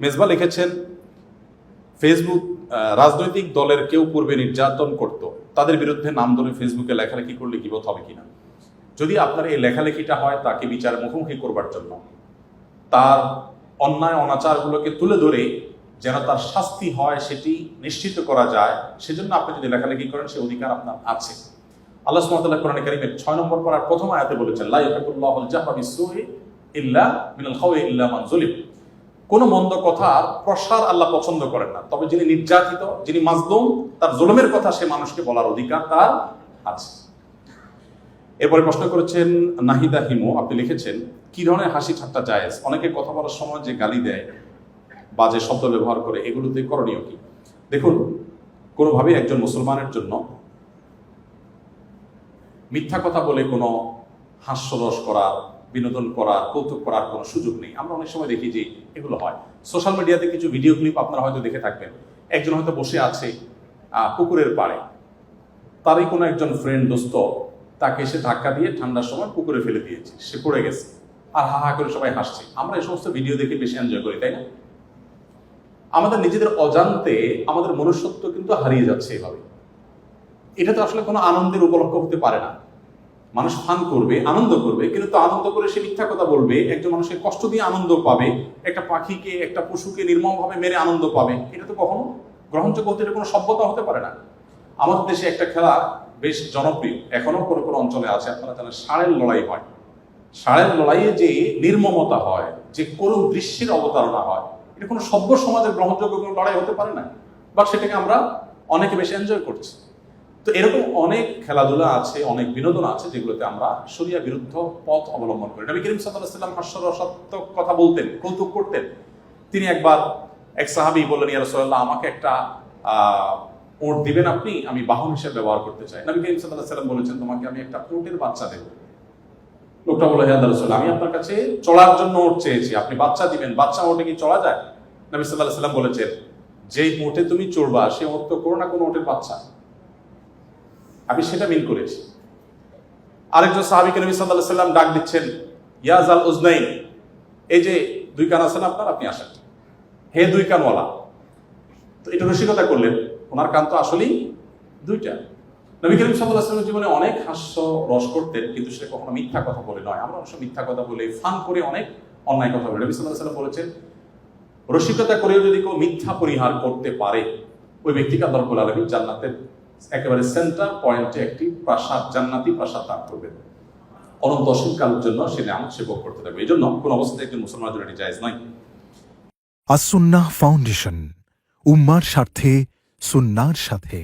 মেজবা লিখেছেন, ফেসবুক রাজনৈতিক দলের কেউ পূর্বে নির্যাতন করত, তাদের বিরুদ্ধে নাম ধরে ফেসবুকে লেখালেখি করলে গিবত হবে কিনা? যদি আপনার এই লেখালেখিটা হয়, তাকে বিচার মুখোমুখি করবার জন্য। তার অন্যায় অনাচারগুলোকে তুলে ধরে যেন তার শাস্তি হয়, সেটি নিশ্চিত করা যায়, সেজন্য আপনি যদি লেখালেখি করেন, সে অধিকার আপনার আছে। আল্লাহ সুবহানাহু কোরআন কারীমের 6 নম্বর পারার প্রথম আয়াতে বলেছেন, লা ইয়াকুল্লাহুল জাহরা বিসসুই ইল্লা মিনাল ইল্লা মান যুলিম কোন মন্দ কথার প্রসার আল্লাহ পছন্দ করেন না। তবে যিনি নির্যাতিত, যিনি মাজলুম, তার জুলুমের কথা সে মানুষকে বলার অধিকার তার আছে। এরপরে প্রশ্ন করেছেন, নাহিদা হিমু, আপনি লিখেছেন, কি ধরনের হাসি ঠাট্টা জায়েজ? অনেকে কথা বলার সময় যে গালি দেয়, বাজে শব্দ ব্যবহার করে, এগুলোতে করণীয় কি? দেখুন, কোনোভাবেই একজন মুসলমানের জন্য মিথ্যা কথা বলে কোনো হাস্যরস করার বিনোদন করার, কৌতুক করার কোনো সুযোগ নেই। আমরা অনেক সময় দেখি যে এগুলো হয়। সোশ্যাল মিডিয়াতে কিছু ভিডিও ক্লিপ আপনারা হয়তো দেখে থাকবেন। একজন হয়তো বসে আছে পুকুরের পাড়ে। তারই কোনো একজন ফ্রেন্ড দোস্ত, তাকে এসে ধাক্কা দিয়ে ঠান্ডার সময় পুকুরে ফেলে দিয়েছে। সে পড়ে গেছে। আর হা হা করে সবাই হাসছে। আমরা এই সমস্ত ভিডিও দেখে বেশি এনজয় করি, তাই না? আমাদের নিজেদের অজান্তে আমাদের মনুষ্যত্ব কিন্তু হারিয়ে যাচ্ছে এভাবে। এটা তো আসলে কোনো আনন্দের উপলক্ষ হতে পারে না। মানুষ ফান করবে, আনন্দ করবে, কিন্তু আনন্দ করে সে মিথ্যা কথা বলবে, একজন মানুষের কষ্ট দিয়ে আনন্দ পাবে, একটা পাখিকে, একটা পশুকে নির্মমভাবে মেরে আনন্দ পাবে, এটা তো কখনো গ্রহণযোগ্য হতে কোনো সভ্যতা হতে পারে না। আমাদের দেশে একটা খেলা বেশ জনপ্রিয় এখনও কোনো কোনো অঞ্চলে আছে, আপনারা জানেন ষাঁড়ের লড়াই হয়। ষাঁড়ের লড়াইয়ে যে নির্মমতা হয়, যে করুণ দৃশ্যের অবতারণা হয়, এটা কোনো সভ্য সমাজের গ্রহণযোগ্য কোনো লড়াই হতে পারে না বা সেটাকে আমরা অনেকে বেশি এনজয় করছি। তো এরকম অনেক খেলাধুলা আছে, অনেক বিনোদন আছে যেগুলোতে আমরা শরিয়া বিরুদ্ধ পথ অবলম্বন করি। নবী করিম সাল্লাহ সাল্লাম হাস্যরসাত্মক কথা বলতেন, কৌতুক করতেন। তিনি একবার এক সাহাবি বললেন, ইয়া রাসূলুল্লাহ, আমাকে একটা উট দিবেন আপনি, আমি বাহন হিসেবে ব্যবহার করতে চাই। নবী করিম সাল্লাহ সাল্লাম বলেছেন, তোমাকে আমি একটা উটের বাচ্চা দেব। লোকটা বলে হ্যাঁ রাসূল, আমি আপনার কাছে চলার জন্য উট চেয়েছি, আপনি বাচ্চা দিবেন, বাচ্চা ওটে কি চলা যায়? নবী সাল্লাহ সাল্লাম বলেছেন, যেই উটে তুমি চড়বা, সে ওট তো কোনো না কোনো ওটের বাচ্চা। আমি সেটা মিল করেছি। আরেকজন সাহাবিকে নবী আলাইহি সাল্লাম ডাক দিচ্ছেন ইয়াজাল উজনাইন, এই যে দুই কান আছেন আপনার, আপনি আসেন। হে দুই কানওয়ালা, তো এটা রসিকতা করলেন, ওনার কান তো আসলেই দুইটা। নবী করিম আলাইহি জীবনে অনেক হাস্য, রস করতেন, কিন্তু সে কখনো মিথ্যা কথা বলে নয়। আমরা অবশ্য মিথ্যা কথা বলে ফান করে অনেক অন্যায় কথা বলি। নবী আলাইহি সাল্লাম বলেছেন, রসিকতা করেও যদি কেউ মিথ্যা পরিহার করতে পারে, ওই ব্যক্তিকে আল্লাহ আলামিন জান্নাতের একেবারে সেন্টার পয়েন্টে একটি প্রাসাদ, জান্নাতি প্রাসাদ লাভ করবেন। অনন্ত অসীমকালের জন্য সে নামত সে ভোগ করতে থাকবে। এই জন্য কোন অবস্থায় একজন মুসলমানের জন্য এটি জায়জ নয়। আসুন্না ফাউন্ডেশন, উম্মার স্বার্থে, সুন্নার সাথে।